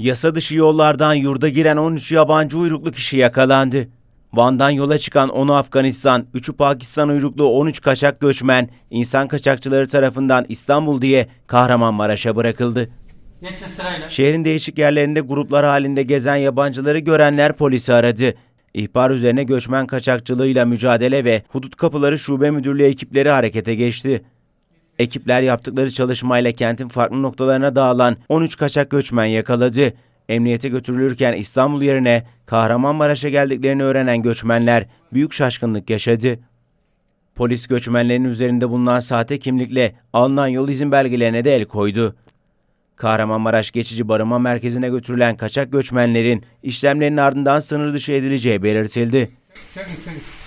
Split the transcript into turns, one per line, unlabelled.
Yasa dışı yollardan yurda giren 13 yabancı uyruklu kişi yakalandı. Van'dan yola çıkan 10'u Afganistan, 3'ü Pakistan uyruklu 13 kaçak göçmen, insan kaçakçıları tarafından İstanbul diye Kahramanmaraş'a bırakıldı.
Geçin sırayla.
Şehrin değişik yerlerinde gruplar halinde gezen yabancıları görenler polisi aradı. İhbar üzerine göçmen kaçakçılığıyla mücadele ve Hudut Kapıları Şube Müdürlüğü ekipleri harekete geçti. Ekipler yaptıkları çalışmayla kentin farklı noktalarına dağılan 13 kaçak göçmen yakaladı. Emniyete götürülürken İstanbul yerine Kahramanmaraş'a geldiklerini öğrenen göçmenler büyük şaşkınlık yaşadı. Polis göçmenlerin üzerinde bulunan sahte kimlikle alınan yol izin belgelerine de el koydu. Kahramanmaraş Geçici Barınma Merkezi'ne götürülen kaçak göçmenlerin işlemlerin ardından sınır dışı edileceği belirtildi.
Çekin çekin.